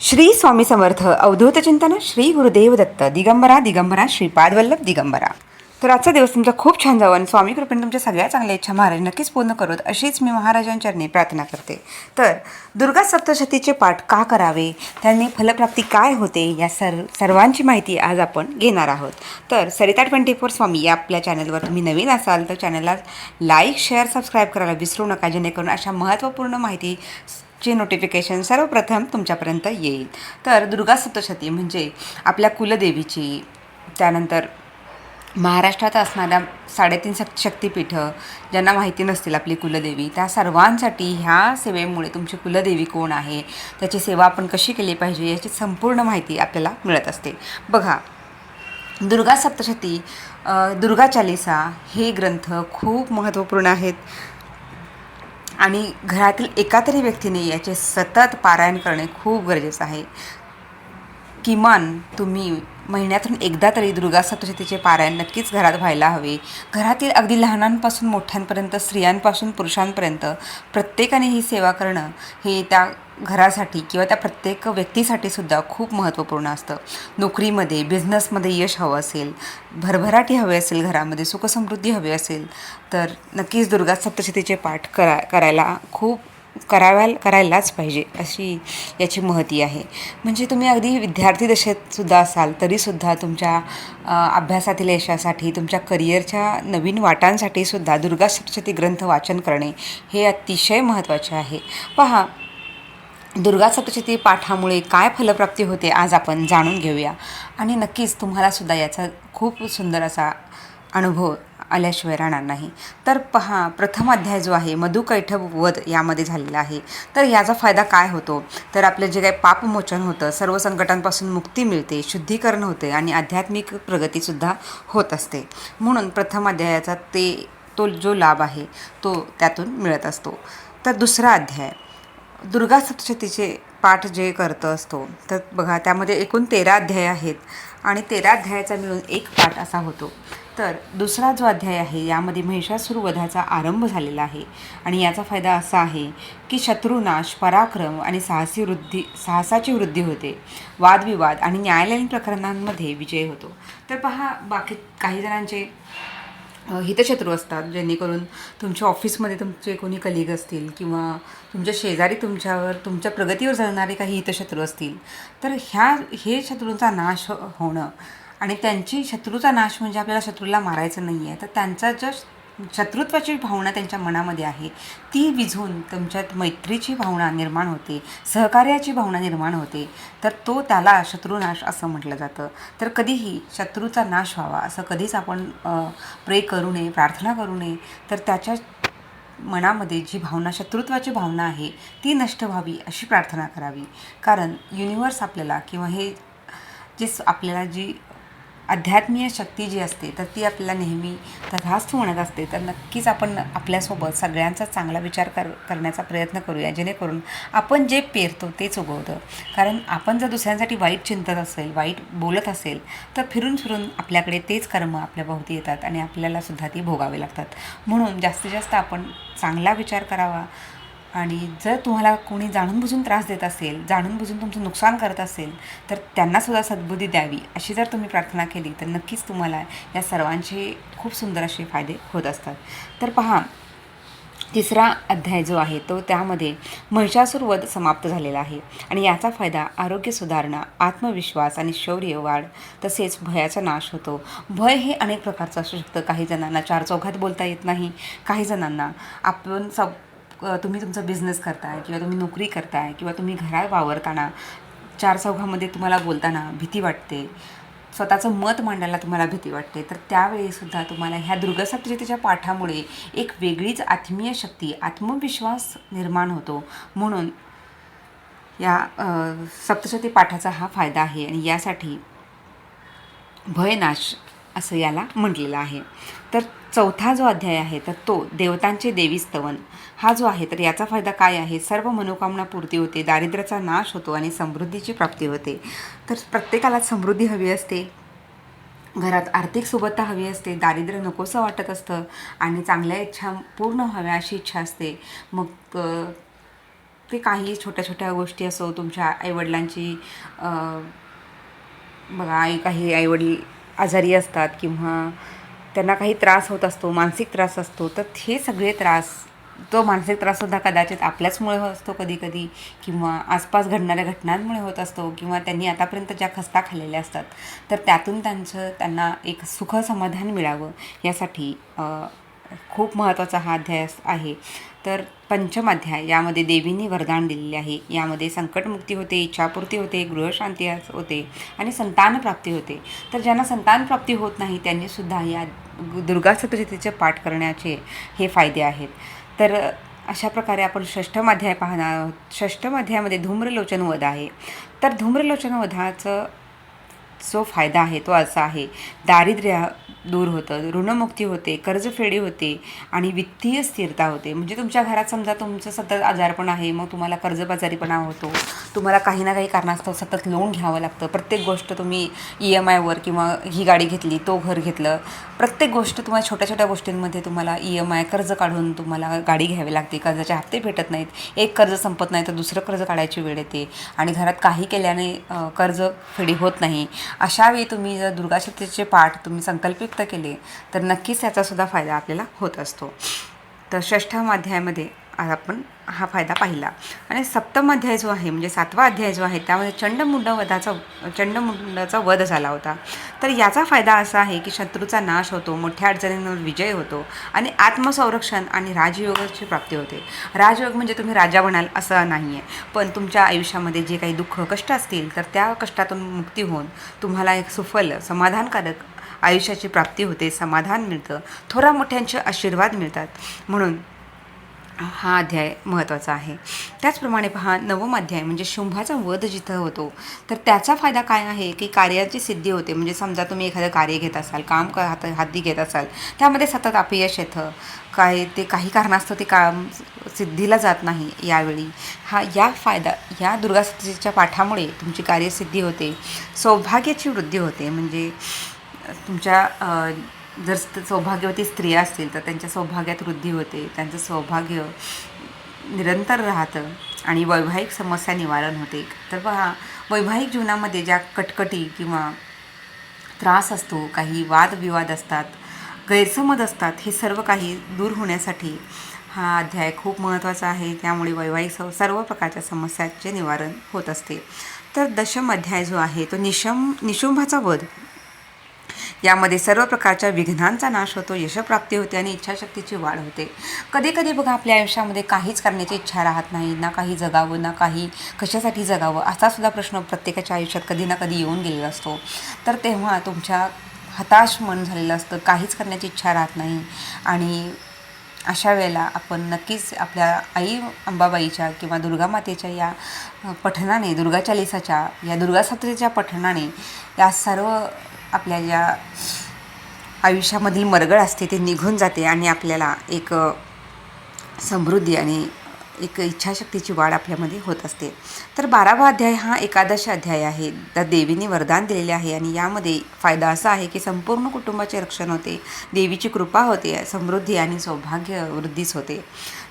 श्री स्वामी समर्थ अवधूत चिंतन श्री गुरुदेव दत्त दिगंबरा दिगंबरा श्रीपाद वल्लभ दिगंबरा. तर आजचा दिवस तुमचा खूप छान जावं आणि स्वामी कृपेने तुमच्या सगळ्या चांगल्या इच्छा महाराज नक्कीच पूर्ण करोत अशीच मी महाराजांचरणी प्रार्थना करते. तर दुर्गा सप्तशतीचे पाठ का करावे? त्यांनी फलप्राप्ती काय होते? या सर्व सर्वांची माहिती आज आपण घेणार आहोत. तर सरिता ट्वेंटी फोर स्वामी या आपल्या चॅनलवर तुम्ही नवीन असाल तर चॅनलला लाईक शेअर सबस्क्राईब करायला विसरू नका जेणेकरून अशा महत्त्वपूर्ण माहिती चे नोटिफिकेशन सर्वप्रथम तुमच्यापर्यंत येईल. तर दुर्गा सप्तशती म्हणजे आपल्या कुलदेवीची त्यानंतर महाराष्ट्रात असणाऱ्या साडेतीन शक् शक्तिपीठं ज्यांना माहिती नसतील आपली कुलदेवी त्या सर्वांसाठी ह्या सेवेमुळे तुमची कुलदेवी कोण आहे? त्याची सेवा आपण कशी केली पाहिजे? याची संपूर्ण माहिती आपल्याला मिळत असते. बघा दुर्गा सप्तशती दुर्गा चालिसा हे ग्रंथ खूप महत्त्वपूर्ण आहेत. आणि घरातील एका तरी व्यक्तीने याचे सतत पारायण करणे खूप गरजेचं आहे. किमान तुम्ही महिन्यातून एकदा तरी दुर्गा सप्तशतीचे पारायण नक्कीच घरात व्हायला हवे. घरातील अगदी लहानांपासून मोठ्यांपर्यंत स्त्रियांपासून पुरुषांपर्यंत प्रत्येकाने ही सेवा करणं हे त्या घरासाठी किंवा त्या प्रत्येक व्यक्तीसाठी सुद्धा खूप महत्त्वपूर्ण असतं. नोकरीमध्ये बिझनेसमध्ये यश हवं असेल भरभराटी हवे असेल घरामध्ये सुखसमृद्धी हवी असेल तर नक्कीच दुर्गा सप्तशतीचे पाठ करा करायला खूप कराव्या करायलाच पाहिजे अशी याची महती आहे. म्हणजे तुम्ही अगदी विद्यार्थी दशेतसुद्धा असाल तरीसुद्धा तुमच्या अभ्यासातील यशासाठी तुमच्या करिअरच्या नवीन वाटांसाठी सुद्धा दुर्गा सप्तशती ग्रंथ वाचन करणे हे अतिशय महत्त्वाचे आहे. पहा दुर्गा सप्तशती पाठामुळे काय फलप्राप्ती होते आज आपण जाणून घेऊया. आणि नक्कीच तुम्हालासुद्धा याचा खूप सुंदर असा अनुभव आल्याशिवाय राहणार नाही. तर पहा प्रथम अध्याय जो आहे मधुकैठव वध यामध्ये झालेला आहे. तर याचा फायदा काय होतो? तर आपलं जे काही पापमोचन होतं सर्व संकटांपासून मुक्ती मिळते शुद्धीकरण होते आणि आध्यात्मिक प्रगतीसुद्धा होत असते. म्हणून प्रथम अध्यायाचा ते तो जो लाभ आहे तो त्यातून मिळत असतो. तर दुसरा अध्याय दुर्गा सप्तशतीचे पाठ जे करत असतो तर बघा त्यामध्ये एकूण तेरा अध्याय आहेत आणि तेरा अध्यायाचा मिळून एक पाठ असा होतो. तर दुसरा जो अध्याय आहे यामध्ये महिषासूर वधाचा आरंभ झालेला आहे. आणि याचा फायदा असा आहे की शत्रुनाश पराक्रम आणि साहसी वृद्धी साहसाची वृद्धी होते. वादविवाद आणि न्यायालयीन प्रकरणांमध्ये विजय होतो. तर पहा बाकी काही जणांचे हितशत्रू असतात जेणेकरून तुमच्या ऑफिसमध्ये तुमचे कोणी कलिग असतील किंवा तुमच्या शेजारी तुमच्यावर तुमच्या प्रगतीवर जळणारे काही हितशत्रू असतील. तर ह्या हे शत्रूंचा नाश हो- होणं आणि त्यांची शत्रूचा नाश म्हणजे आपल्याला शत्रूला मारायचं नाही आहे तर त्यांचा जो शत्रुत्वाची भावना त्यांच्या मनामध्ये आहे ती विझून तुमच्यात मैत्रीची भावना निर्माण होते सहकार्याची भावना निर्माण होते. तर तो त्याला शत्रुनाश असं म्हटलं जातं. तर कधीही शत्रूचा नाश व्हावा असं कधीच आपण प्रे करू नये प्रार्थना करू नये तर त्याच्या मनामध्ये जी भावना शत्रुत्वाची भावना आहे ती नष्ट व्हावी अशी प्रार्थना करावी. कारण युनिवर्स आपल्याला किंवा हे जे आपल्याला जी अध्यात्मीय शक्ती जी असते तर ती आपल्याला नेहमी तथास्थ म्हणत असते. तर नक्कीच आपण आपल्यासोबत सगळ्यांचा चांगला विचार कर करण्याचा प्रयत्न करूया. जेणेकरून आपण जे पेरतो तेच उगवतं. कारण आपण जर दुसऱ्यांसाठी वाईट चिंतत असेल वाईट बोलत असेल तर फिरून फिरून आपल्याकडे तेच कर्म आपल्या भोवती येतात आणि आपल्यालासुद्धा ती भोगावे लागतात. म्हणून जास्तीत जास्त आपण चांगला विचार करावा. आणि जर तुम्हाला कोणी जाणून बुजून त्रास देत असेल जाणून बुजून तुमचं नुकसान करत असेल तर त्यांनासुद्धा सद्बुद्धी द्यावी. अशी जर तुम्ही प्रार्थना केली तर नक्कीच तुम्हाला या सर्वांचे खूप सुंदर असे फायदे होत असतात. तर पहा तिसरा अध्याय जो आहे तो त्यामध्ये महिषासूर वध समाप्त झालेला आहे आणि याचा फायदा आरोग्य सुधारणा आत्मविश्वास आणि शौर्य वाढ तसेच भयाचा नाश होतो. भय हे अनेक प्रकारचं असू शकतं. काही जणांना चार चौघात बोलता येत नाही. काही जणांना आपण सब तुम्ही तुमचा बिझनेस करताय किंवा तुम्ही नोकरी करताय किंवा तुम्ही घरात वावरताना चार चौघामध्ये तुम्हाला बोलताना भीती वाटते स्वतःचं मत मांडायला तुम्हाला भीती वाटते तर त्यावेळीसुद्धा तुम्हाला ह्या दुर्गासप्तशतीच्या पाठामुळे एक वेगळीच आत्मीय शक्ती आत्मविश्वास निर्माण होतो. म्हणून या सप्तशती पाठाचा हा फायदा आहे आणि यासाठी भयनाश असं याला म्हटलेलं आहे. तर चौथा जो अध्याय आहे तर तो देवतांचे देवी स्तवन हा जो आहे तर याचा फायदा काय आहे? सर्व मनोकामना पूर्ती होते दारिद्र्याचा नाश होतो आणि समृद्धीची प्राप्ती होते. तर प्रत्येकाला समृद्धी हवी असते. घरात आर्थिक सुबत्ता हवी असते दारिद्र्य नकोसं वाटत असतं आणि चांगल्या इच्छा पूर्ण व्हाव्या अशी इच्छा असते. मग ते काही छोट्या छोट्या गोष्टी असो तुमच्या आईवडिलांची बघा आई काही आईवडील आजारी असतात किंवा त्यांना काही त्रास होत असतो मानसिक त्रास असतो तर हे सगळे त्रास तो मानसिक त्राससुद्धा कदाचित आपल्याचमुळे होत असतो कधीकधी किंवा आसपास घडणाऱ्या घटनांमुळे होत असतो किंवा त्यांनी आतापर्यंत ज्या खस्ता खाल्लेल्या असतात तर त्यातून त्यांचं त्यांना एक सुख समाधान मिळावं यासाठी खूप महत्त्वाचा हा अध्याय आहे. तर पंचमाध्याय यामध्ये देवींनी वरदान दिलेले आहे. यामध्ये संकटमुक्ती होते इच्छापूर्ती होते गृहशांती होते आणि संतानप्राप्ती होते. तर ज्यांना संतानप्राप्ती होत नाही त्यांनीसुद्धा या दुर्गा सप्तशतीचे पाठ करण्याचे हे फायदे आहेत. तर अशा प्रकारे आपण षष्ठमाध्याय पाहणार आहोत. षष्ठमाध्यायामध्ये धूम्रलोचन वध आहे. तर धूम्रलोचन वधाचं जो फायदा आहे तो असा आहे. दारिद्र्य दूर होतं. ऋणमुक्ती होते कर्जफेडी होते आणि वित्तीय स्थिरता होते. म्हणजे तुमच्या घरात समजा तुमचं सतत आजारपण आहे मग तुम्हाला कर्जबाजारीपणा होतो. तुम्हाला काही ना काही कारणास्तव सतत लोन घ्यावं लागतं. प्रत्येक गोष्ट तुम्ही ई एम आयवर किंवा ही गाडी घेतली तो घर घेतलं प्रत्येक गोष्ट तुम्हाला छोट्या छोट्या गोष्टींमध्ये तुम्हाला ई एम आय कर्ज काढून तुम्हाला गाडी घ्यावी लागते. कर्जाचे हप्ते भेटत नाहीत. एक कर्ज संपत नाही तर दुसरं कर्ज काढायची वेळ येते. आणि घरात काही केल्याने कर्ज फेडी होत नाही. अशावेळी तुम्ही जर दुर्गाशतीचे पाठ तुम्ही संकल्पित केले तर नक्कीच त्याचासुद्धा फायदा आपल्याला होत असतो. तर षष्ठम अध्यायामध्ये आपण हा फायदा पाहिला. आणि सप्तम अध्याय जो आहे म्हणजे सातवा अध्याय जो आहे त्यामध्ये चंडमुंड वधाचा चंडमुंडाचा वध झाला होता. तर याचा फायदा असा आहे की शत्रूचा नाश होतो मोठ्या अडचणींवर विजय होतो आणि आत्मसंरक्षण आणि राजयोगाची प्राप्ती होते. राजयोग म्हणजे तुम्ही राजा बनाल असं नाही आहे पण तुमच्या आयुष्यामध्ये जे काही दुःख कष्ट असतील तर त्या कष्टातून मुक्ती होऊन तुम्हाला एक सुफल समाधानकारक आयुष्याची प्राप्ती होते समाधान मिळतं थोरा मोठ्यांचे आशीर्वाद मिळतात. म्हणून हा अध्याय महत्त्वाचा आहे. त्याचप्रमाणे पहा नवम अध्याय म्हणजे शुंभाचा वध जिथं होतो तर त्याचा फायदा काय आहे? की कार्याची सिद्धी होते. म्हणजे समजा तुम्ही एखादं कार्य घेत असाल काम क हात हाती घेत असाल त्यामध्ये सतत अपयश येतं. काय ते काही कारणास्तव ते काम सिद्धीला जात नाही यावेळी. हा या फायदा या दुर्गा सप्तशतीच्या पाठामुळे तुमची कार्यसिद्धी होते. सौभाग्याची वृद्धी होते. म्हणजे तुमच्या जर सौभाग्यवती स्त्रिया असतील तर त्यांच्या सौभाग्यात वृद्धी होते त्यांचं सौभाग्य निरंतर राहतं आणि वैवाहिक समस्या निवारण होते. तर पहा वैवाहिक जीवनामध्ये ज्या कटकटी किंवा त्रास असतो काही वादविवाद असतात गैरसमज असतात हे सर्व काही दूर होण्यासाठी हा अध्याय खूप महत्त्वाचा आहे. त्यामुळे वैवाहिक स सर्व प्रकारच्या समस्यांचे निवारण होत असते. तर दशम अध्याय जो आहे तो निशम निशुंभाचा वध यामध्ये सर्व प्रकारच्या विघ्नांचा नाश होतो यशप्राप्ती होते आणि इच्छाशक्तीची वाढ होते. कधी कधी बघा आपल्या आयुष्यामध्ये काहीच करण्याची इच्छा राहत नाही ना काही जगावं ना काही कशासाठी जगावं असा सुद्धा प्रश्न प्रत्येकाच्या आयुष्यात कधी ना कधी येऊन गेलेला असतो. तर तेव्हा तुमच्या हताश मन झालेलं असतं काहीच करण्याची इच्छा राहत नाही. आणि अशा वेळेला आपण नक्कीच आपल्या आई अंबाबाईच्या किंवा दुर्गा मातेच्या या पठणाने दुर्गा चालिसाच्या या दुर्गा सप्तशतीच्या पठणाने या सर्व आपल्या ज्या आयुष्यामधील मरगळ असते ते निघून जाते आणि आपल्याला एक समृद्धी आणि एक इच्छाशक्तीची वाढ आपल्यामध्ये होत असते. तर बारावा अध्याय हा एकादश अध्याय आहे. त्या देवीने वरदान दिलेले आहे आणि यामध्ये फायदा असा आहे की संपूर्ण कुटुंबाचे रक्षण होते देवीची कृपा होते समृद्धी आणि सौभाग्य वृद्धीच होते.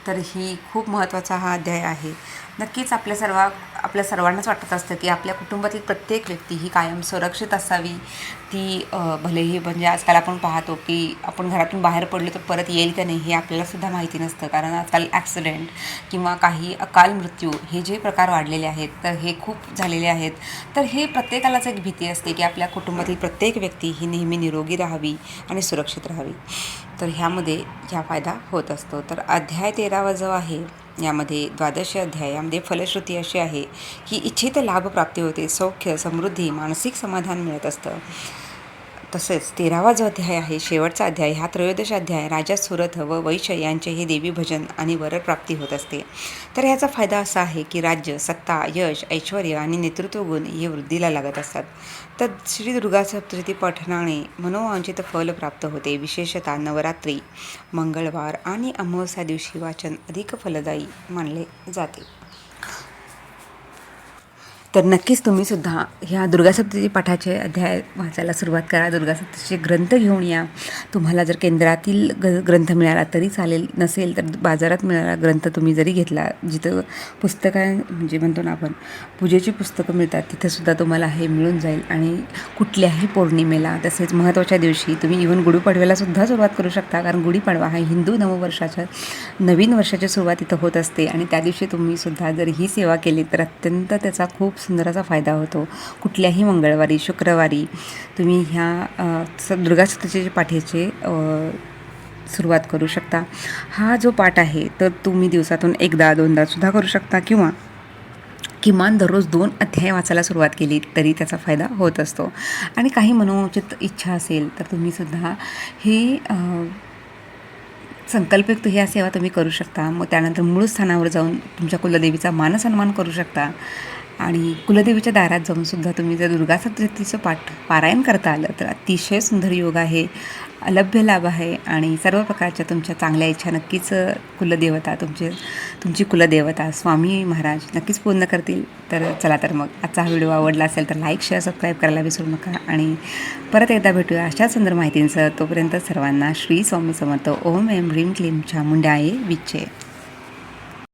तर ही खूप महत्त्वाचा हा अध्याय आहे. नक्कीच आपल्या सर्व आपल्या सर्वांनाच वाटत असतं की आपल्या कुटुंबातील प्रत्येक व्यक्ती ही कायम सुरक्षित असावी. ती भलेही म्हणजे आजकाल आपण पाहतो की आपण घरातून बाहेर पडलो तर परत येईल का नाही हे आपल्यालासुद्धा माहिती नसतं. कारण आजकाल ॲक्सिडेंट किंवा काही अकाल मृत्यू हे जे प्रकार वाढलेले आहेत तर हे खूप झालेले आहेत. तर हे प्रत्येकालाच एक भीती असते की आपल्या कुटुंबातील प्रत्येक व्यक्ती ही नेहमी निरोगी राहावी आणि सुरक्षित राहावी. तर ह्यामध्ये ह्या फायदा होत असतो. तर अध्याय तेरावा जो आहे यामध्ये द्वादश अध्यायामध्ये फलश्रुती अशी आहे की इच्छित लाभ प्राप्ती होते सौख्य समृद्धी मानसिक समाधान मिळत असतं. तसेच तेरावा जो अध्याय आहे शेवटचा अध्याय हा त्रयोदश अध्याय राजा सुरथ व वैश्य यांचे हे देवी भजन आणि वरप्राप्ती होत असते. तर ह्याचा फायदा असा आहे की राज्य सत्ता यश ऐश्वर आणि नेतृत्व गुण हे वृद्धीला लागत असतात. तर श्री दुर्गा सप्तशती पठणाने मनोवांचित फल प्राप्त होते. विशेषतः नवरात्री मंगळवार आणि अमावस्या दिवशी वाचन अधिक फलदायी मानले जाते. तर नक्कीच तुम्ही सुद्धा ह्या दुर्गासप्तती पाठाचे अध्याय वाचायला सुरुवात करा. दुर्गासप्ततीचे ग्रंथ घेऊन या. तुम्हाला जर केंद्रातील ग ग्रंथ मिळाला तरी चालेल. नसेल तर बाजारात मिळाला ग्रंथ तुम्ही जरी घेतला जिथं पुस्तकं म्हणजे म्हणतो ना आपण पूजेची पुस्तकं मिळतात तिथंसुद्धा तुम्हाला हे मिळून जाईल. आणि कुठल्याही पौर्णिमेला तसेच महत्त्वाच्या दिवशी तुम्ही इव्हन गुढीपाडव्यालासुद्धा सुरुवात करू शकता. कारण गुढीपाडवा हा हिंदू नववर्षाच्या नवीन वर्षाची सुरुवात इथं होत असते. आणि त्या दिवशी तुम्ही सुद्धा जर ही सेवा केली तर अत्यंत त्याचा खूप सुंदराचा फायदा होतो. कुठल्याही मंगळवारी शुक्रवारी तुम्ही ह्या दुर्गा स पाठीचे सुरुवात करू शकता. हा जो पाठ आहे तर तुम्ही दिवसातून एकदा दोनदा सुद्धा करू शकता किंवा किमान दररोज दोन अध्याय वाचायला सुरुवात केली तरी त्याचा फायदा होत असतो. आणि काही मनोचित इच्छा असेल तर तुम्हीसुद्धा हे संकल्पयुक्त ह्या सेवा तुम्ही करू शकता. मग त्यानंतर मूळ स्थानावर जाऊन तुमच्या कुलदेवीचा मानसन्मान करू शकता. आणि कुलदेवीच्या दारात जाऊन सुद्धा तुम्ही जर दुर्गा सप्तशतीचं पाठ पारायण करता आलं तर अतिशय सुंदर योग आहे अलभ्य लाभ आहे आणि सर्व प्रकारच्या तुमच्या चांगल्या इच्छा नक्कीच कुलदेवता तुमचे तुमची कुलदेवता स्वामी महाराज नक्कीच पूर्ण करतील. तर चला तर मग आजचा हा व्हिडिओ आवडला असेल तर लाईक शेअर सबस्क्राईब करायला विसरू नका आणि परत एकदा भेटूया अशा सुंदर माहितींसह. तोपर्यंत सर्वांना श्री स्वामी समर्थ. ओम एम ह्रीम क्लीम चामुंडाये विच्चे.